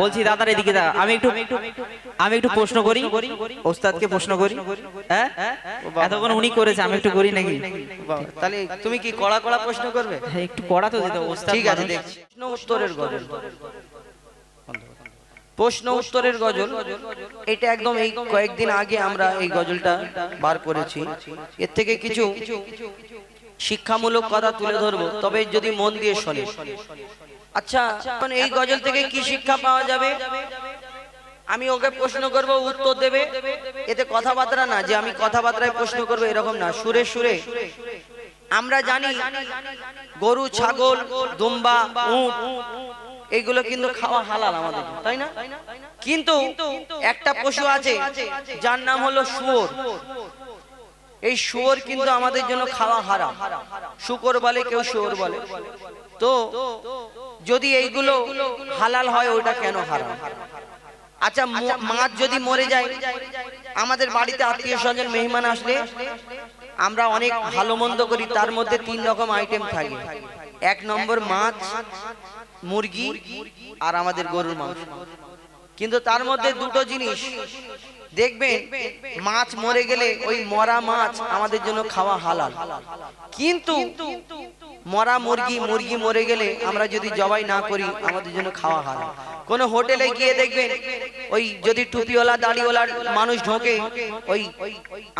বলছি দাদার এদিকে দা আমি একটু আমি একটু প্রশ্ন করি। ওস্তাদকে প্রশ্ন করি। হ্যাঁ? এতক্ষণ উনি করেছে আমি একটু করি নাকি? তাহলে তুমি কি কড়া কড়া প্রশ্ন করবে? হ্যাঁ, একটু পড়া তো দিত ওস্তাদ ঠিক আছে দেখছি। প্রশ্ন উত্তরের গজল। প্রশ্ন উত্তরের গজল। এটা একদম এই কয়েকদিন আগে আমরা এই গজলটা বার করেছি। এর থেকে কিছু শিক্ষামূলক কথা তুলে ধরবো তবে যদি মন দিয়ে শোনে। আচ্ছা এখন এই গজল থেকে কি শিক্ষা পাওয়া যাবে? আমি ওকে প্রশ্ন করব, উত্তর দেবে। এতে কথাবার্তা না, যে আমি কথাবার্তায় প্রশ্ন করব এরকম না। সুরে সুরে। আমরা জানি গরু, ছাগল, দুম্বা, উট এইগুলো কিন্তু খাওয়া হালাল আমাদের, তাই না? কিন্তু একটা পশু আছে, যার নাম হলো শুয়োর। এই শুয়োর কিন্তু আমাদের জন্য খাওয়া হারাম। শুকর বলে, কেউ শুয়োর বলে। তো যদি এইগুলো হালাল হয় ওইটা কেন হারাম? আচ্ছা মাছ যদি মরে যায় আমাদের বাড়িতে আত্মীয় স্বজন মেহমান আসলে আমরা অনেক ভালো মন্দ করি তার মধ্যে তিন রকম আইটেম থাকে। এক নম্বর মাছ মুরগি আর আমাদের গরুর মাংস। কিন্তু তার মধ্যে দুটো জিনিস দেখবেন, মাছ মরে গেলে ওই মরা মাছ আমাদের জন্য খাওয়া হালাল। কিন্তু মরা মুরগি মুরগি মরে গেলে আমরা যদি জবাই না করি, আমাদের জন্য খাওয়া হারাম। কোন হোটেলে গিয়ে দেখবেন, ওই যদি টুপিওয়ালা, দাড়িওয়ালার মানুষ ঢোকে, ওই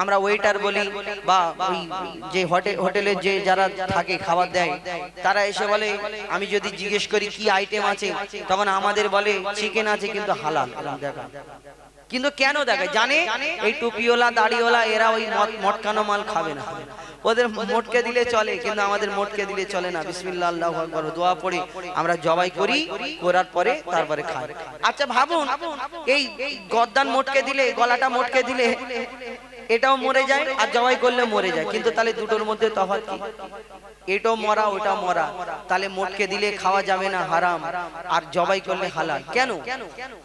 আমরা ওয়েটার বলি বা ওই যে হোটেল যে যারা থাকে, খাবার দেয়, তারা এসে বলে, আমি যদি জিজ্ঞেস করি কি আইটেম আছে? তখন আমাদের বলে চিকেন আছে, কিন্তু হালাল। দেখা কিন্তু কেন দেখে? জানে? এই টুপিওলা দাড়িওলা এরা ওই মটকানো মাল খাবে না। ওদের মোটকে দিলে চলে কিন্তু আমাদের মোটকে দিলে চলে না। বিসমিল্লাহ আল্লাহু আকবার দোয়া পড়ে আমরা জবাই করি করার পরে তারপরে খাই। আচ্ছা ভাবুন এই গদ্দান মোটকে দিলে গলাটা মোটকে দিলে এটাও মরে যায় আর জবাই করলে মরে যায়। কিন্তু তাহলে দুটোর মধ্যে তফাৎ কি? এটাও মরা ওটা মরা। তাহলে মোটকে দিলে খাওয়া যাবে না হারাম। আর জবাই করলে হালাল। কেন?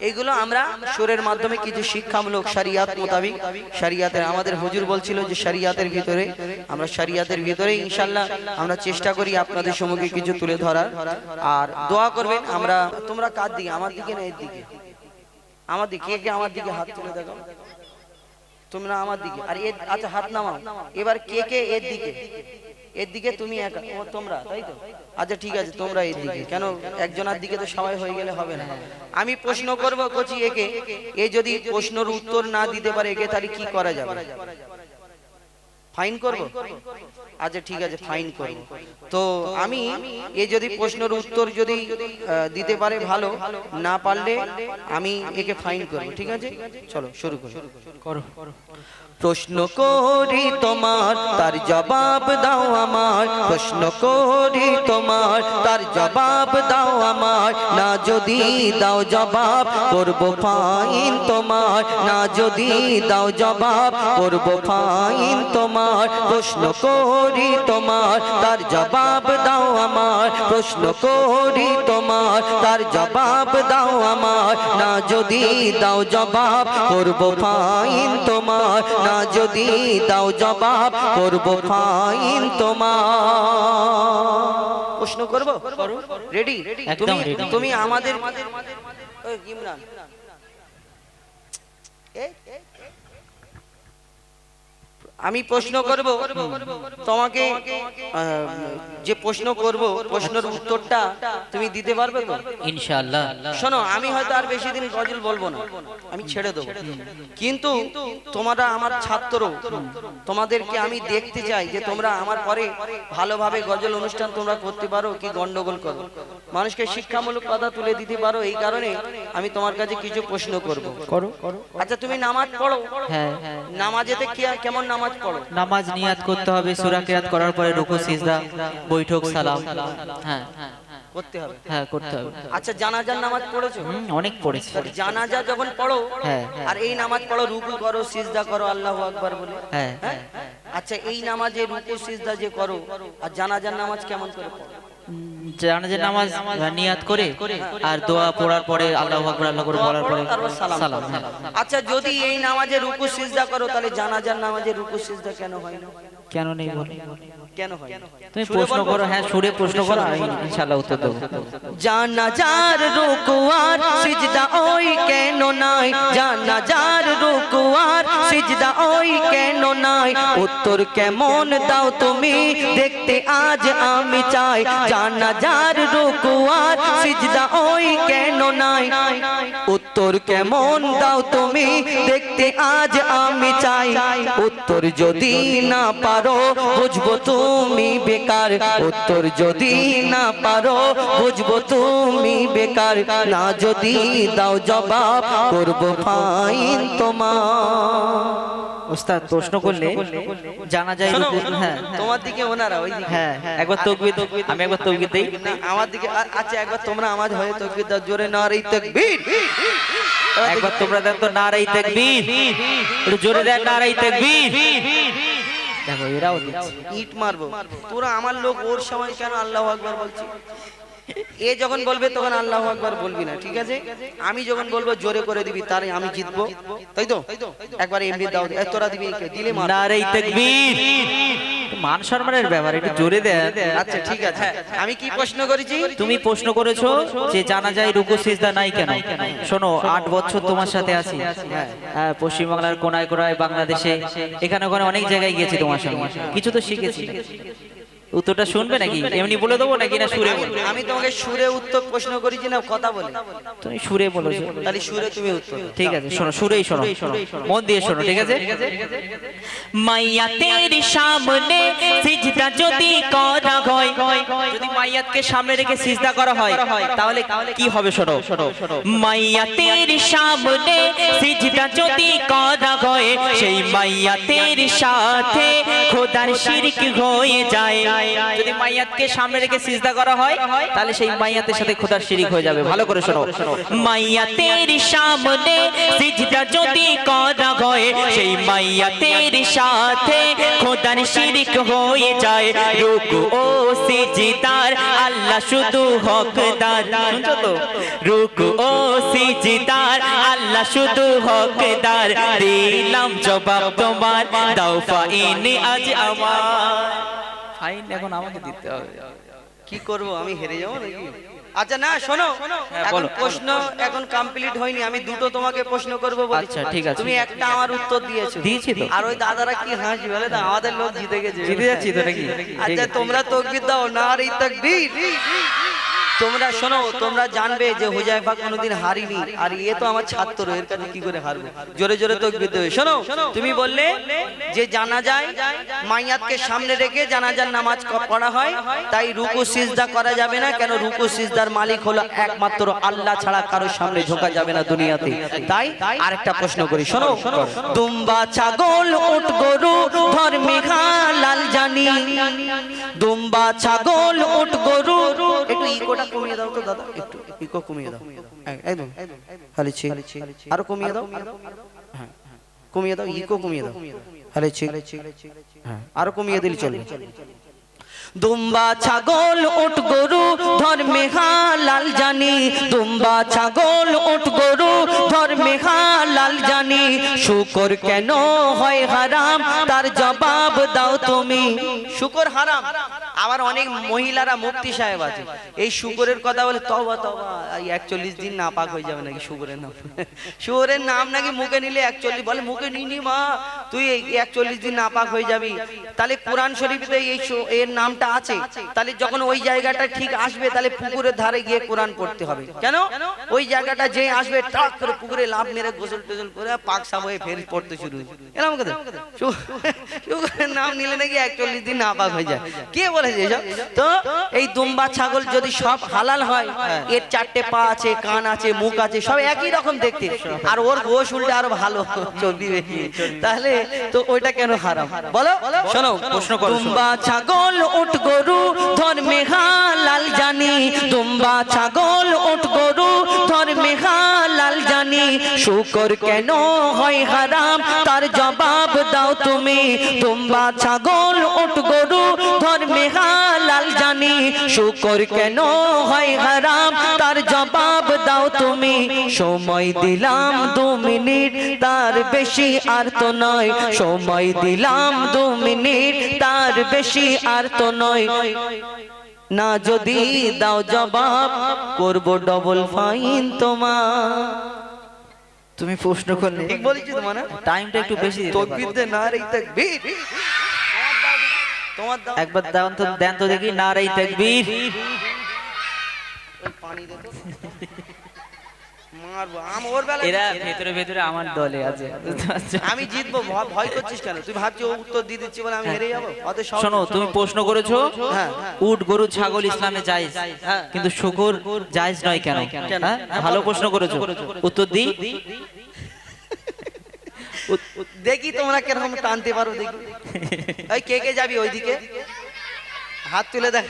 এগুলো আমরা সুরের মাধ্যমে কিছু শিক্ষামূলক শরিয়াত মোতাবিক শরিয়াতের আমাদের হুজুর বলছিল যে শরিয়াতের ভিতরে আমরা শরিয়াতের ভিতরে ইনশাল্লাহ আমরা চেষ্টা করি আপনাদের সম্মুখে কিছু তুলে ধরার। আর দোয়া করবেন আমরা তোমরা কার দিকে? আমার দিকে না এর দিকে? আমার দিকে কে কে? আমার দিকে হাত তুলে দেখো তোমরা আমার দিকে। আর এর আচ্ছা হাত নামাও। এবার কে কে এর দিকে? এর দিকে তুমি একা। ও তোমরা, তাই তো? আচ্ছা ঠিক আছে, তোমরা এর দিকে। কেন একজনের দিকে তো সবাই হয়ে গেলে হবে না। আমি প্রশ্ন করব, কচি, একে। এ যদি প্রশ্নের উত্তর না দিতে পারে, একে তাহলে কি করা যাবে? ফাইন করব? আচ্ছা ঠিক আছে ফাইন করব। তো আমি এ যদি প্রশ্নের উত্তর যদি দিতে পারে ভালো না পারলে আমি একে ফাইন করব ঠিক আছে? চলো শুরু করি। করো। প্রশ্ন করি তোমার তার জবাব দাও আমার। প্রশ্ন করি তোমার তার জবাব দাও আমার। না যদি দাও জবাব করব ফাইন তোমার। না যদি দাও জবাব করব ফাইন তোমার। প্রশ্ন করি তোমার তার জবাব দাও আমার। প্রশ্ন করি তোমার তার জবাব দাও আমার। না যদি দাও জবাব করব ফাইন তোমার। না যদি দাও জবাব করব ফাইন তোমার। প্রশ্ন করব? রেডি একদম তুমি তুমি আমাদের ইমরান। এই, আমি প্রশ্ন করব তোমাকে যে প্রশ্ন করব প্রশ্নের উত্তরটা তুমি দিতে পারবে তো? ইনশাআল্লাহ। শোনো আমি হয়তো আর বেশি দিন গজল বলব না। আমি ছেড়ে দেবো। কিন্তু তোমরা আমার ছাত্র। তোমাদেরকে আমি দেখতে চাই যে তোমরা আমার পরে ভালোভাবে গজল অনুষ্ঠান তোমরা করতে পারো কি গন্ডগোল করো? মানুষকে শিক্ষামূলক কথা তুলে দিতে পারো এই কারণে আমি তোমার কাছে কিছু প্রশ্ন করব। করো আচ্ছা তুমি নামাজ পড়ো? হ্যাঁ নামাজেতে কি কেমন নামাজ নামাজ নিয়াত করতে হবে সূরা কিরাত করার পরে রুকু সিজদা বৈঠক সালাম। হ্যাঁ। করতে হবে। হ্যাঁ করতে হবে। আচ্ছা জানাজার নামাজ পড়েছো? অনেক পড়েছি। জানাজা যখন পড়ো হ্যাঁ। আর এই নামাজ পড়ো রুকু করো সিজদা করো আল্লাহু আকবার বলে। হ্যাঁ? হ্যাঁ। আচ্ছা এই নামাজে রুকু সিজদা যে করো আর জানাজার নামাজ কেমন করে পড়ো? জানাজার নামাজ নিয়াত করে আর দোয়া পড়ার পরে আল্লাহু আকবার আল্লাহ করে বলার পরে সালাম হ্যাঁ। আচ্ছা যদি এই নামাজে রুকু সিজদা করো তাহলে জানাজার নামাজে রুকু সিজদা কেন হয় না? কেন নেই বলে? কেন হয়? তুমি প্রশ্ন করো হ্যাঁ সুরে প্রশ্ন করো ইনশাআল্লাহ উত্তর দেবো। জানাজার রুকুয়ার সিজদা ওই কেন নাই? জানাজার রুকুয়ার সিজদা ওই কেন নাই? উত্তর কেমন দাও তুমি? দেখতে আজ আমি চাই। জানাজার রুকুয়ার সিজদা ওই কেন নাই? উত্তর কেমন দাও তুমি? দেখতে আজ আমি চাই। উত্তর যদি না পারো বুঝব তুমি বেকার উত্তর যদি না পারো বুঝব তুমি বেকার। না যদি দাও জবাব করব ফাইন তোমার। ওস্তাদ প্রশ্ন করলে জানা যায় হ্যাঁ। তোমার দিকে ওনারা ওই হ্যাঁ একবার তকবির আমি একবার তকবির দেই। আমার দিকে আচ্ছা একবার তোমরা আমার হয়ে তকবির দাও। জোরে না রে একবার তোমরা দেন তো নারাই তাকবীর। জোরে দেন নারাই তাকবীর। দেখো এরাও ইট মারবো। তোরা আমার লোক ওর সময় কেন আল্লাহ আকবর বলছি এ যখন বলবে তখন আল্লাহ একবার বলবি না ঠিক আছে? আমি যখন বলব জোরে করে দিবি তারে আমি জিতবো। তাই তো? একবার এমনি দাও তোরা দিবি দিলে তাকবীর। মান সম্মানের ব্যাপার একটু জোরে দেন আচ্ছা ঠিক আছে। আমি কি প্রশ্ন করেছি? তুমি প্রশ্ন করেছ যে জানা যায় রুকু সিজদা নাই কেন? শোনো আট বছর তোমার সাথে আছি। হ্যাঁ পশ্চিমবাংলার কোনায় কোনায় বাংলাদেশে এখানে ওখানে অনেক জায়গায় গেছি তোমার সঙ্গে। কিছু তো শিখেছি। উত্তরটা শুনবে নাকি? এমনি বলে দেবো নাকি না সুরে বলব আমি তোমাকে সুরে উত্তর প্রশ্ন করেছি না কথা বলে। তুমি সুরে বলেছ তাহলে সুরে তুমি উত্তর ঠিক আছে শোনো সুরেই শোনো। মন দিয়ে শোনো ঠিক আছে? মাইয়া তেরি সামনে সিজদা যদি করা হয় যদি মাইয়াতকে সামনে রেখে সিজদা করা হয় তাহলে কি হবে শোনো? মাইয়া তেরি সামনে সিজদা যদি করা হয় সেই মাইয়া তেরি সাথে খোদার শিরক হয়ে যায়। যদি মাইয়াতকে সামনে রেখে সিজদা করা হয় তাহলে সেই মাইয়াতের সাথে খোদার শিরিক হয়ে যাবে। ভালো করে শোনো। মাইয়া তেরি সামনে সিজদা যদি করা হয় সেই মাইয়া তেরি সাথে খোদার শিরিক হয়ে যায়। রুকু ও সিজদার আল্লাহ শুধু হকদার। শুনছো তো? রুকু ও সিজদার আল্লাহ শুধু হকদার। দিলাম জবাব তোমার দাও ফাইন আজ আমার। ফাইন এখন আমাকে দিতে হবে। কি করব আমি হেরে যাব নাকি? আচ্ছা না শোনো। হ্যাঁ, এখন প্রশ্ন এখন কমপ্লিট হয়নি আমি দুটো তোমাকে প্রশ্ন করব আচ্ছা, ঠিক আছে। তুমি একটা আমার উত্তর দিয়েছ। দিয়েছি তো। আর ওই দাদারা কি হাসি বলে তো? আমাদের লোক জিতে গেছে। জিতে যাচ্ছি তো নাকি? আচ্ছা তোমরা তকবির দাও না রে তকবীর। তোমরা শোনো তোমরা জানবে যে হুজাইফা কোনোদিন হারিনি আর এ তো আমার ছাত্র এর কাছে কি করে হারবে? জোরে জোরে তকবির দেবে। শোনো তুমি বললে যে জানা যায় মাইয়াতকে সামনে রেখে জানাজার নামাজ পড়া হয় তাই রুকু সিজদা করা যাবে না কেন? রুকু সিজদার মালিক হলো একমাত্র আল্লাহ ছাড়া কারোর সামনে ঝোঁকা যাবে না দুনিয়াতে। তাই আরেকটা প্রশ্ন করি। শোনো দুম্বা ছাগল উট গরু ধর্মে লাল জানি। দুম্বা ছাগল উট গরু কমিয়ে দাও তো, দাদা। একটু ইকো কমিয়ে দাও। একদম। হালিছি আরও কমিয়ে দাও। হ্যাঁ কমিয়ে দাও ইকো কমিয়ে দাও। হালিছি হ্যাঁ আরও কমিয়ে দিলে চলবে। দুম্বা ছাগল উট গরু ধর্মে হালাল জানি। দুম্বা ছাগল উট গরু ধর্মে হালাল জানি। শুকর কেন হয় হারাম? তার জবাব দাও তুমি। শুকর হারাম। আবার অনেক মহিলারা মুক্তি সাহেব আছে। এই শুকরের কথা বলে তবা তবা এই একচল্লিশ দিন না পাক হয়ে যাবে নাকি শুকরের নাম? শুকরের নাম নাকি মুখে নিলে একচল্লিশ বলে মুখে নিনি মা। তুই এই একচল্লিশ দিন না পাক হয়ে যাবি। তাহলে কোরআন শরীফে এই এর নামটা আছে। তাহলে যখন ওই জায়গাটা ঠিক আসবে তাহলে পুকুরের ধারে গিয়ে কোরআন পড়তে হবে। কেন? ওই জায়গাটা যে আসবে টাক করে পুকুরে লাভ মেরে গোসল টোসল করে পাক সাব হয়ে ফের পড়তে শুরু এরকম কথা। শুকরের নাম নিলে নাকি একচল্লিশ দিন না পাক হয়ে যায় কে বলেছে এসব তো এই দুম্বা ছাগল যদি সব হালাল হয় এর চারটে পা আছে কান আছে মুখ আছে সব একই রকম দেখতে। আর ওর গোশ উল্টে আরও ভালো চর্বি বেশি। তাহলে তো ওইটা কেন হারাম? বলো? শোনো প্রশ্ন করো, দুম্বা ছাগল উট গরু ধর্মে হালাল জানি। দুম্বা ছাগল উট গরু ধর্মে হালাল জানি, শুকর কেন হয় হারাম? তার জবাব দাও তুমি। তোমরা ছাগল ওট গরু, ধর্মে হালাল জানি। শুকর কেন হয় হারাম? তার জবাব দাও তুমি। সময় দিলাম দু মিনিট, তার বেশি আর তো নয়। সময় দিলাম দু মিনিট, তার বেশি আর তো নয়। না যদি দাও জবাব, করব ডবল ফাইন তোমার। তুমি প্রশ্ন করলে। ঠিক বলেছি তোমার না? টাইমটা একটু বেশি তকবীর দে না রে তাকবীর। তোমার দাও একবার দাও তো দেন তো দেখি নারাই তাকবীর। ওই পানি দে তো। মারবো। আম ওর বেলা এরা ভেতরে ভেতরে আমার দলে আছে। আমি জিতবো ভয় করছিস কেন? তুই ভাবছি ও উত্তর দিয়ে দিচ্ছি বলে আমি হেরে যাব? অত শোনো তুমি প্রশ্ন করেছ হ্যাঁ। উট গরু ছাগল ইসলামে জায়েজ। হ্যাঁ। কিন্তু শুকর জায়েজ নয় কেন? হ্যাঁ? ভালো প্রশ্ন করেছ। উত্তর দি দেখি তোমরা কীরকম টানতে পারো দেখি। কে কে যাবি ওইদিকে? হাত তুলে দেখ।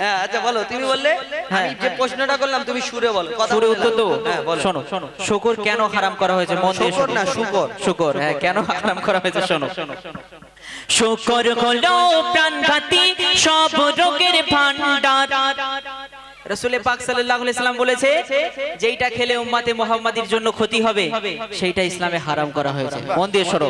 হ্যাঁ আচ্ছা বলো তুমি বললে? আমি যে প্রশ্নটা করলাম তুমি সুরে বলো সুরে উত্তর দেবো। হ্যাঁ শোনো শুকর কেন হারাম করা হয়েছে? মন দিয়ে শুকর না, শুকর। শুকর হ্যাঁ কেন হারাম করা হয়েছে? শোনো। শুকর হলো প্রাণঘাতী সব রোগের ভান্ডার রসুলে পাক সাল্লাহ ইসলাম বলেছে, যেইটা খেলে উম্মাতে মোহাম্মদীর জন্য ক্ষতি হবে, সেইটা ইসলামে হারাম করা হয়েছে। মন দিয়ে শোনো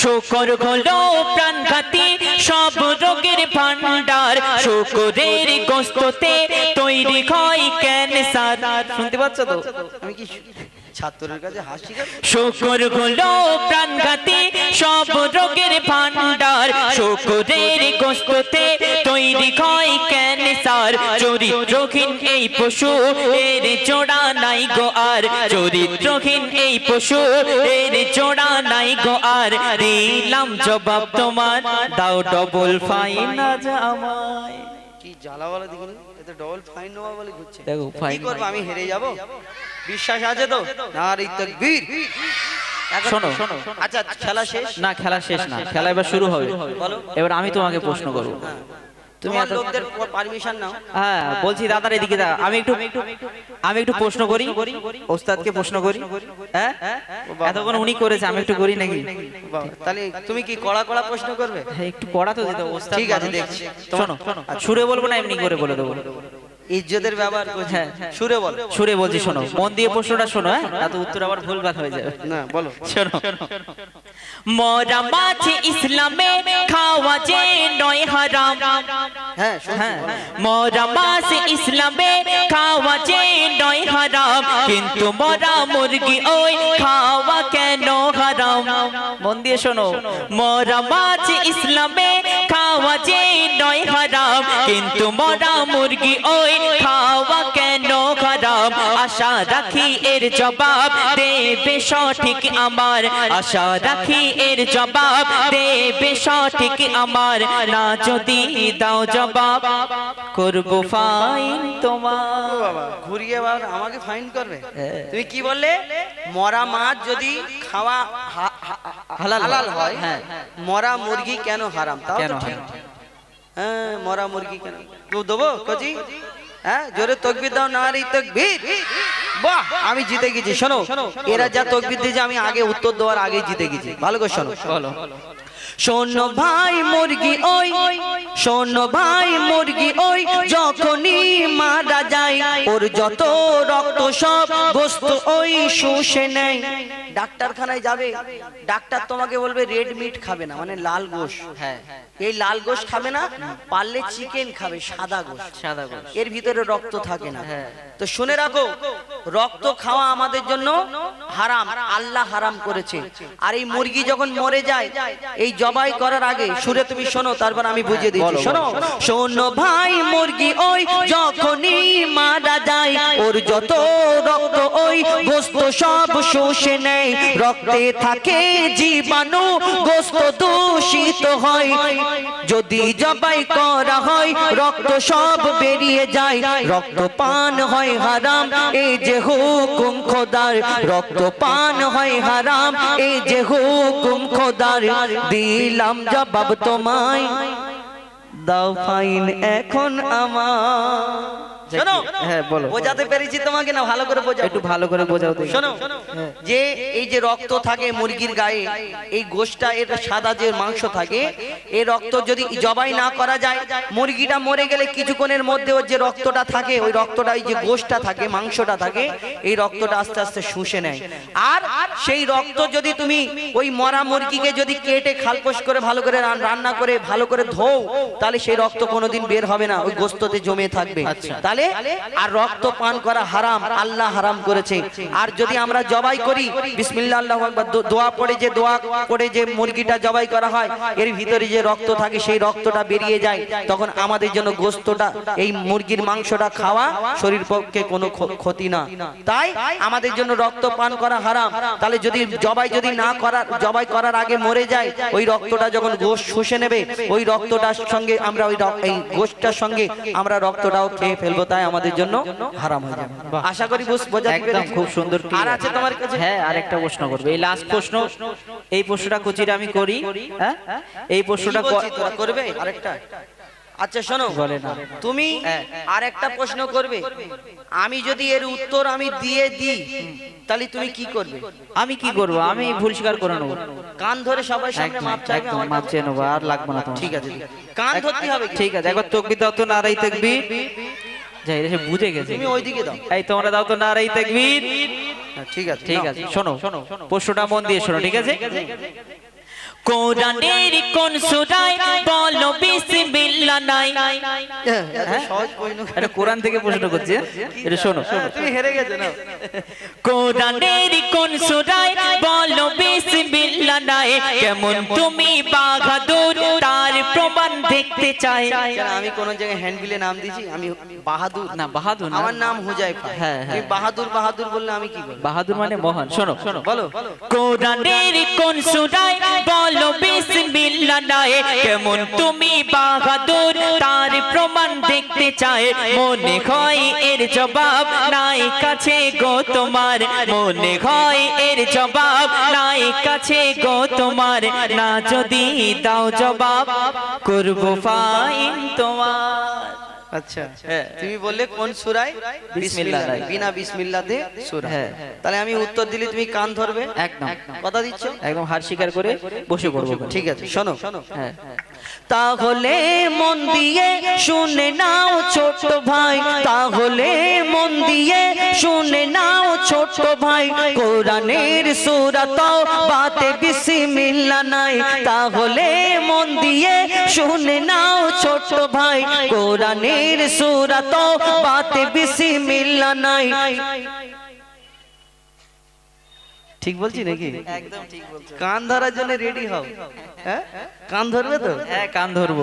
শুকর হলো প্রাণঘাতী সব রোগের ভান্ডার শুকরের গোস্ততে তৈরি হয় ক্যান্সার। শুনতে পাচ্ছ তো? আমি কি ছাত্রের শুকর হলো প্রাণঘাতী সব রোগের ভান্ডার শুকরের গোস্ততে তৈরি হয় ক্যান্সার। চরিত্রহীন এই পশু, এর জোড়া নাই গো আর। চরিত্রহীন এই পশু, এর জোড়া নাই গো আর। দিলাম জবাব তোমার, দাও ডবল ফাইন আজ আমায়। জ্বালাওয়ালা দিগুন এতে ডবল ফাইন নেওয়া বলে ঘুরছে। দেখো কি ফাইন করব আমি হেরে যাব? বিশ্বাস আছে তো? নারী তাকবীর। শোনো শোনো আচ্ছা খেলা শেষ? না খেলা শেষ না। খেলা এবার শুরু হবে। এবার আমি তোমাকে প্রশ্ন করব। তুমি লোকদের পারমিশন নাও। হ্যাঁ বলছি দাদার এদিকে দা আমি একটু আমি একটু প্রশ্ন করি। ওস্তাদকে প্রশ্ন করি। হ্যাঁ? এতক্ষণ উনি করেছে আমি একটু করি নাকি? তাহলে তুমি কি কড়া কড়া প্রশ্ন করবে? হ্যাঁ, একটু পড়া তো দিত ওস্তাদ ঠিক আছে, দেখছি। শোনো সুরে বলব না এমনি করে বলে দেবো। ইজ্জতের ব্যবহার করছি। হ্যাঁ, সুরে বল। সুরে বলছি শোনো। মন দিয়ে প্রশ্নটা শোনো হ্যাঁ? এত উত্তর আবার ভুল ভালো হয়ে যাবে। না বলো। শোনো। মরা মাছ ইসলামে খাওয়া যে নয় হারাম। হ্যাঁ শুনছি, হ্যাঁ মরা মাছ ইসলামে খাওয়া যে নয় হারাম। কিন্তু মরা মুরগি ওই খাওয়া কেন হারাম? মন দিয়ে শোনো। মরা মাছ ইসলামে খাওয়া যে নয় হারাম। কিন্তু মরা মুরগি ওই খাওয়া কেন হারাম আশা রাখি এর জবাব দেবে সঠিক আমার। আশা রাখি এর জবাব দেবে সঠিক আমার। না যদি দাও জবাব করব ফাইন তোমার। ঘুরিয়ে আমাকে ফাইন করবে। তুমি কি বললে? মরা মাছ যদি খাওয়া হালাল হয়। হ্যাঁ। মরা মুরগি কেন হারাম? তাও তো ঠিক। হ্যাঁ মরা মুরগি কেন? দেবো কজি হ্যাঁ জোরে তকবির দাও না রে তকবির। বাহ আমি জিতে গেছি শোনো। এরা যা তকবির দিয়েছে আমি আগে উত্তর দেওয়ার আগে জিতে গেছি। ভালো করে শোনো। বলো। শোনো ভাই মুরগি ওই। শোনো ভাই মুরগি ওই। যখনই ওর যত রক্ত সব বস্তু ওই শুষে নেয়। ডাক্তারখানায় যাবে ডাক্তার তোমাকে বলবে রেড মিট খাবে না মানে লাল গোশ। হ্যাঁ। এই লাল গোশ খাবে না পারলে চিকেন খাবে সাদা গোশ। সাদা গোশ। এর ভিতরে রক্ত থাকে না। হ্যাঁ। তো শুনে রাখো রক্ত খাওয়া আমাদের জন্য হারাম আল্লাহ হারাম করেছে। আর এই মুরগি যখন মরে যায় এই জবাই করার আগে সুরে তুমি শোনো তারপর আমি বুঝিয়ে দিচ্ছি। শোনো শোনো ভাই মুরগি ওই যখনই মারা যায়, ওর যত রক্ত, ওই গোস্ত সব শোষে নেয়। রক্তে থাকে জীবাণু, গোস্ত দূষিত হয়। যদি জবাই করা হয়, রক্ত সব বেরিয়ে যায়। রক্ত পান হয় হারাম এই যে হুকুম খোদার। রক্ত পান হয় হারাম এই যে হুকুম খোদার। দিলাম জবাব তোমায়, দাও ফাইন এখন আমার। শোনো। হ্যাঁ বলো। বোঝাতে পেরেছি তোমাকে না ভালো করে বোঝাবো একটু ভালো করে বোঝাও দেখি শোনো। যে এই যে রক্ত থাকে মুরগির গায়ে এই গোশটা এর সাদা যে মাংস থাকে এই রক্ত যদি জবাই না করা যায় মুরগিটা মরে গেলে কিছুক্ষণের মধ্যে ওর যে রক্তটা থাকে ওই রক্তটা যে গোশটা থাকে মাংসটা থাকে এই রক্তটা আস্তে আস্তে শুষে নেয়। আর সেই রক্ত যদি তুমি ওই মরা মুরগিকে যদি কেটে খালপোষ করে ভালো করে রান্না করে ভালো করে ধোও তাহলে সেই রক্ত কোনোদিন বের হবে না ওই গোস্ততে জমে থাকবে। তাহলে আর রক্ত পান করা হারাম, আল্লাহ হারাম করেছে। আর যদি আমরা জবাই করি, বিসমিল্লাহ আল্লাহু দোয়া পড়ে যে দোয়া করে যে মুরগিটা জবাই করা হয়, এর ভিতরে যে রক্ত থাকে, সেই রক্তটা বেরিয়ে যায়। তখন আমাদের জন্য গোস্তটা, এই মুরগির মাংসটা খাওয়া শরীর পক্ষে কোনো ক্ষতি না। তাই আমাদের জন্য রক্ত পান করা হারাম। তাহলে যদি জবাই যদি না করার, জবাই করার আগে মরে যায়, ওই রক্তটা যখন গোশ শুষে নেবে, ওই রক্তটার সঙ্গে আমরা ওই এই গোশটার সঙ্গে আমরা রক্তটাও খেয়ে ফেলব। তাই আমাদের জন্য হারাম হয়ে যাবে। আশা করি বুঝ একদম খুব সুন্দর আর আছে তোমার কাছে? হ্যাঁ আরেকটা প্রশ্ন করবে। এই লাস্ট প্রশ্ন এই প্রশ্নটা কুচির আমি করি। হ্যাঁ? এই প্রশ্নটা করবে? আরেকটা? আচ্ছা শোনো। বলে না। তুমি আর একটা প্রশ্ন করবে। আমি যদি এর উত্তর আমি দিয়ে দিই তাহলে তুমি কি করবে? আমি কি করব? আমি ভুল স্বীকার করে নেব। কান ধরে সবাই সামনে মাপ চাইবে একদম আমার মাপ চেয়ে নেব। আর লাগবে না তোমার। ঠিক আছে কান ধরতে হবে ঠিক আছে একবার তকবি দাও তো নারাই তকবি যাই সে বুঝে গেছে তুমি ওইদিকে দাও। এই তোমরা দাও তো নারাই তকবীর। হ্যাঁ, ঠিক আছে ঠিক আছে শোনো প্রশ্নটা মন দিয়ে শোনো ঠিক আছে? কোরআনের কোন সূরায় বলো বিসমিল্লাহ নাই। হ্যাঁ, প্রশ্ন এটা কোরআন থেকে প্রশ্ন করছি। হ্যাঁ? এটা শোনো। শোনো তুমি হেরে গেছো না কোরআনের কোন সূরায় বলো বিসমিল্লাহ নাই। কেমন তুমি প্রমাণ দেখতে চাই। আমি কোন জায়গায় হ্যান্ডবিলে নাম দিয়েছি? আমি বাহাদুর। না বাহাদুর আমার নাম হুজাইফা। হ্যাঁ, হ্যাঁ। তুমি বাহাদুর বাহাদুর বললে আমি কি বলব? বাহাদুর মানে মহান। শোনো শোনো। বলো। কোরআনের কোন সূরায় বলো বিসমিল্লাহ নাই কেমন তুমি বাহাদুর? তার প্রমাণ দেখতে চায়। মনে হয় এর জবাব নাই কাছে গো তোমার। মনে হয় এর জবাব নাই কাছে গো তোমার। না যদি দাও জবাব করব ফাইন তোমার। আচ্ছা তুমি বললে কোন সুরায়? বিসমিল্লাহ বিনা বিসমিল্লাতে সুরা। হ্যাঁ। তাহলে আমি উত্তর দিলে তুমি কান ধরবে? একদম। কথা দিচ্ছ? একদম হার স্বীকার করে বসে পড়ব। ঠিক আছে শোনো। হ্যাঁ। তাহলে মন দিয়ে শুনে নাও ছোট ভাই, তাহলে মন দিয়ে শুনে নাও ছোট ভাই, কোরআনের সূরা তো বাতে বিসমিল্লাহ নাই। তাহলে মন দিয়ে শুনে নাও ছোট ভাই, কোরআনের সূরা তো বাতে বিসমিল্লাহ নাই। ঠিক বলছি নাকি? একদম ঠিক বলছো। কান ধরার জন্য রেডি হও। হ্যাঁ? কান ধরবে তো? হ্যাঁ কান ধরবো।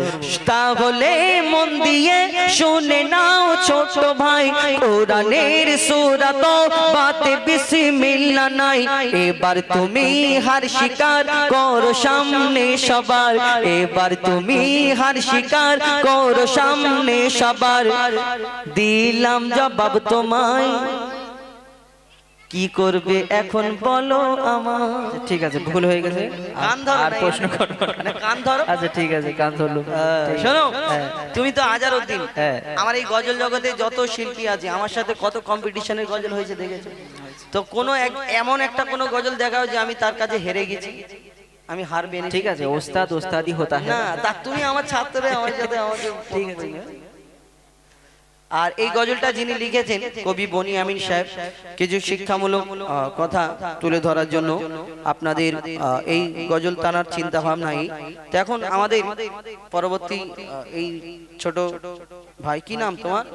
তাহলে মন দিয়ে শুনে নাও ছোট ভাই কোরআনের সূরা তো বাতে বিসমিল্লাহ নাই। এবার তুমি হার স্বীকার করো সামনে সবার। এবার তুমি হার স্বীকার করো সামনে সবার। দিলাম জবাব তোমায়। কি করবে এখন বলো আমার। ঠিক আছে ভুল হয়ে গেছে। আর প্রশ্ন করব মানে কান ধরো। আচ্ছা ঠিক আছে কান ধরলো। শোনো তুমি তো হাজার উদ্দিন হ্যাঁ। আমার এই গজল জগতে যত শিল্পী আছে আমার সাথে কত কম্পিটিশনের গজল হয়েছে দেখেছ? তো কোনো এক- এমন একটা কোনো গজল দেখাও যে আমি তার কাছে হেরে গেছি। আমি হার বেনে ঠিক আছে ওস্তাদ ওস্তাদি হতা না হ্যাঁ। তা তুমি আমার ছাত্র আমার সাথে আমাকে ঠিক আছে। আর এই গজলটা যিনি লিখেছেন কবি বনি আমিন সাহেব কিছু শিক্ষামূলক কথা তুলে ধরার জন্য আপনাদের এই গজল তানার চিন্তা ভাবনাই তো এখন আমাদের পরবর্তী এই ছোট ভাই কি নাম তোমার?